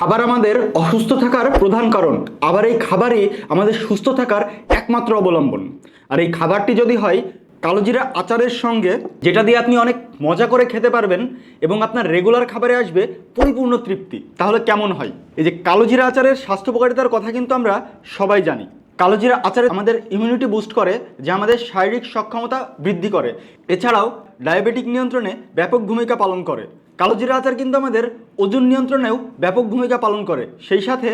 খাবার আমাদের অসুস্থ থাকার প্রধান কারণ। আবার এই খাবারই আমাদের সুস্থ থাকার একমাত্র অবলম্বন। আর এই খাবারটি যদি হয়, কালোজিরা আচারের সঙ্গে, যেটা দিয়ে আপনি অনেক মজা করে খেতে পারবেন এবং আপনার রেগুলার খাবারে আসবে পরিপূর্ণ তৃপ্তি। তাহলে কেমন হয়? এই যে কালোজিরা আচারের স্বাস্থ্যোপকারিতার কথা কিন্তু আমরা সবাই জানি। কালোজিরা আচারে আমাদের ইমিউনিটি বুস্ট করে, যা আমাদের শারীরিক সক্ষমতা বৃদ্ধি করে। এছাড়াও ডায়াবেটিক নিয়ন্ত্রণে ব্যাপক ভূমিকা পালন করে। কালোজিরা আচার কিন্তু আমাদের ওজন নিয়ন্ত্রণেও ব্যাপক ভূমিকা পালন করে। সেই সাথে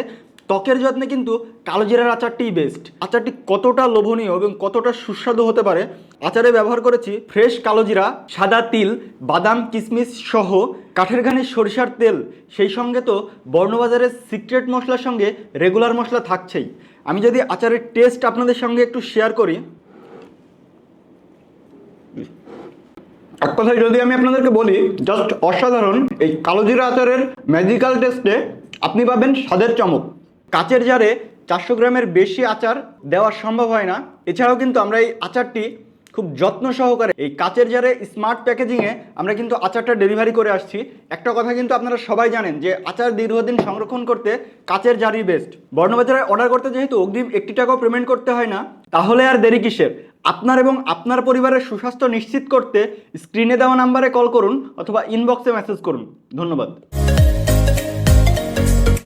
ত্বকের যত্নে কিন্তু কালোজিরার আচারটিই বেস্ট আচারটি কতটা লোভনীয় এবং কতটা সুস্বাদু হতে পারে, আচারে ব্যবহার করেছি ফ্রেশ কালোজিরা সাদা তিল, বাদাম কিশমিশ সহ কাঠের ঘানির সরিষার তেল। সেই সঙ্গে তো বর্ণবাজারের সিক্রেট মশলার সঙ্গে রেগুলার মশলা থাকছেই। আমি যদি আচারের টেস্ট আপনাদের সঙ্গে একটু শেয়ার করি কথায় যদি আমি আপনাদেরকে বলি জাস্ট অসাধারণ, এই কালোজিরা আচারের ম্যাজিক্যাল টেস্টে আপনি পাবেন স্বাদের চমক। কাচের জারে চারশো গ্রামের বেশি আচার দেওয়া সম্ভব হয় না। এছাড়াও কিন্তু আমরা এই আচারটি খুব যত্ন সহকারে, এই কাচের জারে স্মার্ট প্যাকেজিংয়ে আমরা কিন্তু আচারটা ডেলিভারি করে আসছি। একটা কথা কিন্তু আপনারা সবাই জানেন যে, আচার দীর্ঘদিন সংরক্ষণ করতে কাচের জারই বেস্ট বর্ণবাজারে অর্ডার করতে যেহেতু অগ্রিম একটি টাকাও পেমেন্ট করতে হয় না, তাহলে আর দেরি কিসের? আপনার এবং আপনার পরিবারের সুস্বাস্থ্য নিশ্চিত করতে স্ক্রিনে দেওয়া নাম্বারে কল করুন অথবা ইনবক্সে মেসেজ করুন। ধন্যবাদ।